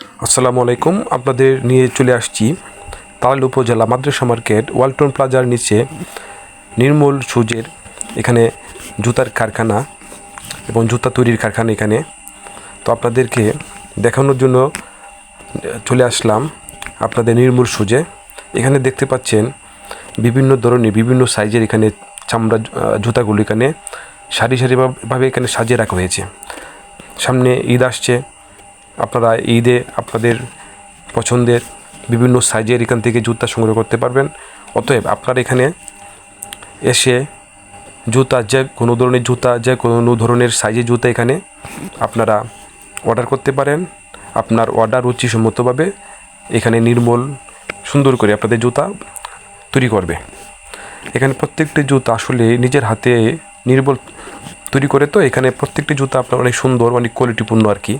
আসসালামু আলাইকুম, আপনাদের নিয়ে চলে আসছি তাল উপজেলা মাদ্রাসা মার্কেট, ওয়ালটন প্লাজার নিচে নির্মল সুজের এখানে জুতার কারখানা এবং জুতা তৈরির কারখানা এখানে। তো আপনাদেরকে দেখানোর জন্য চলে আসলাম আপনাদের নির্মূল সুজে এখানে দেখতে পাচ্ছেন বিভিন্ন ধরনের, বিভিন্ন সাইজের এখানে চামড়া জুতাগুলো এখানে সারি সারিভাবে এখানে সাজিয়ে রাখা হয়েছে। সামনে ঈদ আসছে আপনারা ঈদে আপনাদের পছন্দের বিভিন্ন সাইজের এখান থেকে জুতা সংগ্রহ করতে পারবেন। অতএব আপনারা এখানে এসে জুতা যে কোনো ধরনের জুতা, যে কোনো ধরনের সাইজের জুতা এখানে আপনারা অর্ডার করতে পারেন। আপনার অর্ডার রুচিসম্মতভাবে এখানে নির্মল, সুন্দর করে আপনাদের জুতা তৈরি করবে। এখানে প্রত্যেকটি জুতা আসলে নিজের হাতে নির্মল তৈরি করে, তো এখানে প্রত্যেকটি জুতা আপনার অনেক সুন্দর, অনেক কোয়ালিটিপূর্ণ আর কি।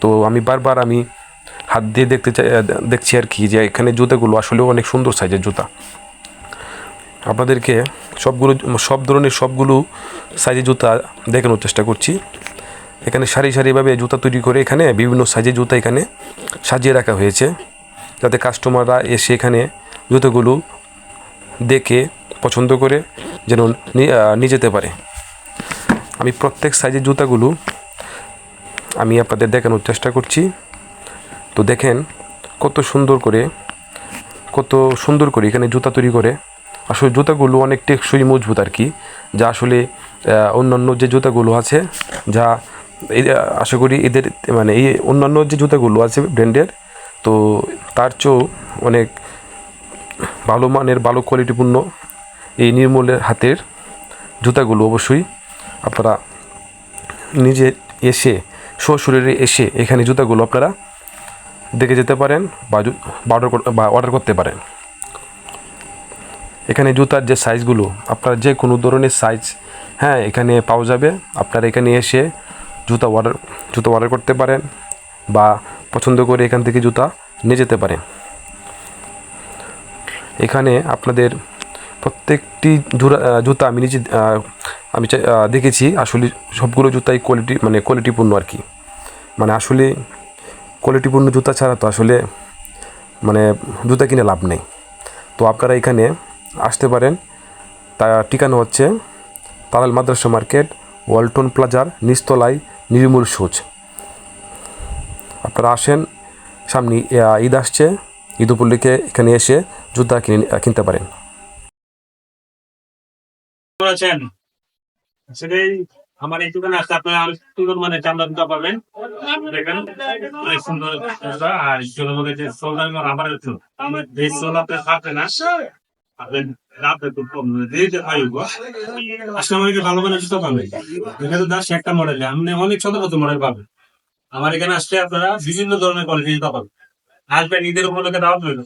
তো আমি বারবার আমি হাত দিয়ে দেখতে চাই দেখছি আর কি যে এখানে জুতাগুলো আসলে অনেক সুন্দর সাইজের জুতা। আপনাদেরকে সবগুলো, সব ধরনের সবগুলো সাইজের জুতা দেখানোর চেষ্টা করছি। এখানে সারি সারিভাবে জুতা তৈরি করে এখানে বিভিন্ন সাইজের জুতা এখানে সাজিয়ে রাখা হয়েছে। যাতে কাস্টমাররা এসে এখানে জুতোগুলো দেখে, পছন্দ করে যেন নিয়ে যেতে পারে। আমি প্রত্যেক সাইজের জুতাগুলো আমি আপনাদের দেখানোর চেষ্টা করছি। তো দেখেন, কত সুন্দর করে, কত সুন্দর করে এখানে জুতা তৈরি করে। আসলে জুতাগুলো অনেক টেকসই মজবুত আর কি, যা আসলে অন্যান্য যে জুতাগুলো আছে, যা আশা করি এদের মানে এই অন্যান্য যে জুতাগুলো আছে ব্র্যান্ডের, তো তার চেয়েও অনেক ভালো মানের, ভালো কোয়ালিটিপূর্ণ এই নির্মলের হাতের জুতাগুলো অবশ্যই আপনারা নিজে এসে সশরীরে এসে এখানে জুতাগুলো আপনারা দেখে যেতে পারেন বা অর্ডার বা অর্ডার করতে পারেন। এখানে জুতার যে সাইজগুলো আপনার যে কোনো ধরনের সাইজ হ্যাঁ এখানে পাওয়া যাবে। আপনারা এখানে এসে জুতা অর্ডার জুতা অর্ডার করতে পারেন বা পছন্দ করে এখান থেকে জুতা নিয়ে যেতে পারেন। এখানে আপনাদের প্রত্যেকটি জুতা আমি নিজে আমি দেখেছি আসলে সবগুলো জুতাই কোয়ালিটি মানে কোয়ালিটিপূর্ণ আর কি। মানে আসলে কোয়ালিটিপূর্ণ জুতা ছাড়া তো আসলে মানে জুতা কিনে লাভ নেই। তো আপনারা এখানে আসতে পারেন। তা ঠিকানা হচ্ছে তালাল মাদ্রাসা মার্কেট, ওয়ালটন প্লাজার নিচতলায় নির্মূল সুচ। আপনারা আসেন, সামনে ঈদ আসছে, ঈদ উপলক্ষে এখানে এসে জুতা কিনে, কিনতে পারেন। করেছেন? আসলে আমার এই দোকানে আসলে আপনারা আরও সুন্দর মানে জুতা পাবেন। দেখেন, অনেক সুন্দর আর চোলের মধ্যে যে সোলার আমার একটু এই সোল আপনার থাকে না। আমার এখানে আসলে আপনারা বিভিন্ন ধরনের কোয়ালিটি জুতা পাবেন। আসবেন ঈদের উপলক্ষে দাওয়াত রইল।